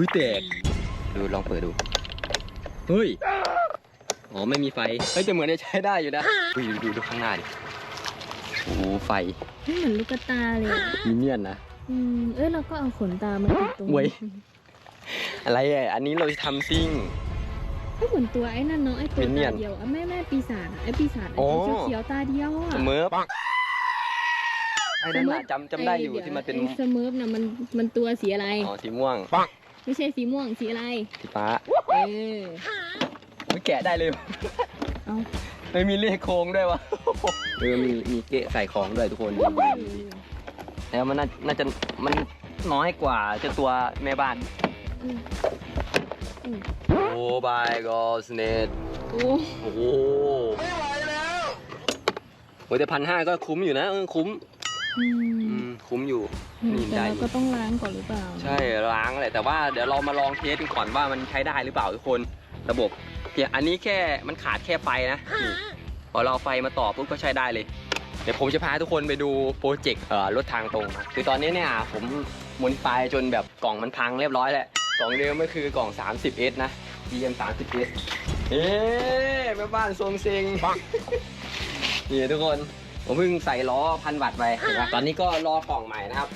อุ้ยแตก ดูลองเปิดดู เฮ้ย อ๋อ ไม่มีไฟ เฮ้ยแต่เหมือนจะใช้ได้อยู่นะอุ้ยดูดูดูข้างหน้าดิ โอ้โหไฟไม่เหมือนลูกตาเลยอะมีเนียนนะ อืมเอ้ยเราก็เอาขนตามาติดตรงเว้ย อะไรอะ อันนี้เราจะทำซิ่ง ก็เหมือนตัวไอ้นั่นเนาะไอ้ตัวเป็นเนียตานเดียวอะแม่แม่ปีศาจอะไอ้ปีศาจไอ้อ๋อตัวเขียวๆตาเดียวอะเสมอไอ้นั่นน่ะจำจำได้อยู่อ้ที่มันเป็น ไอ้เสมอน่ะมันมันตัวสีอะไร อ๋อสีม่วง ไม่ใช่สีม่วงสีอะไรสีฟ้าเออไม่แกะได้เลยเอาไม่มีเลขโค้งด้วยวะเออมีมีเกะใส่ของด้วยทุกคนแล้วมันน่าน่าจะมันน้อยกว่าเจะตัวแม่บ้านอืมอืมโอ้บายกอสเนตโอ้โอ้โหไม่ไหวแล้วโอ้ยแต่พันห้าก็คุ้มอยู่นะเออคุ้ม อือืมมคุ้มอยู่นี่แต่ได้เราก็ต้องล้างก่อนหรือเปล่าใช่ล้างแหละแต่ว่าเดี๋ยวเรามาลองเทสกันก่อนว่ามันใช้ได้หรือเปล่าทุกคนระบบเพียงอันนี้แค่มันขาดแค่ไฟนะนี่พอเราเอาไฟมาต่อปุ๊บก็ใช้ได้เลย เดี๋ยวผมจะพาทุกคนไปดูโปรเจกต์เอ่อรถทางตรงนะคือตอนนี้เนี่ยผมโมดิฟายจนแบบกล่องมันพังเรียบร้อยแล้วกล่องเดิมก็คือกล่อง 30S นะ DM 30S เอ๊ะแม่บ้านทรงเซ็ง นี่ทุกคน ผมเพิ่งใส่ล้อพันวัตต์ไปเห็นปะตอนนี้ก็รอกล่องใหม่นะครับ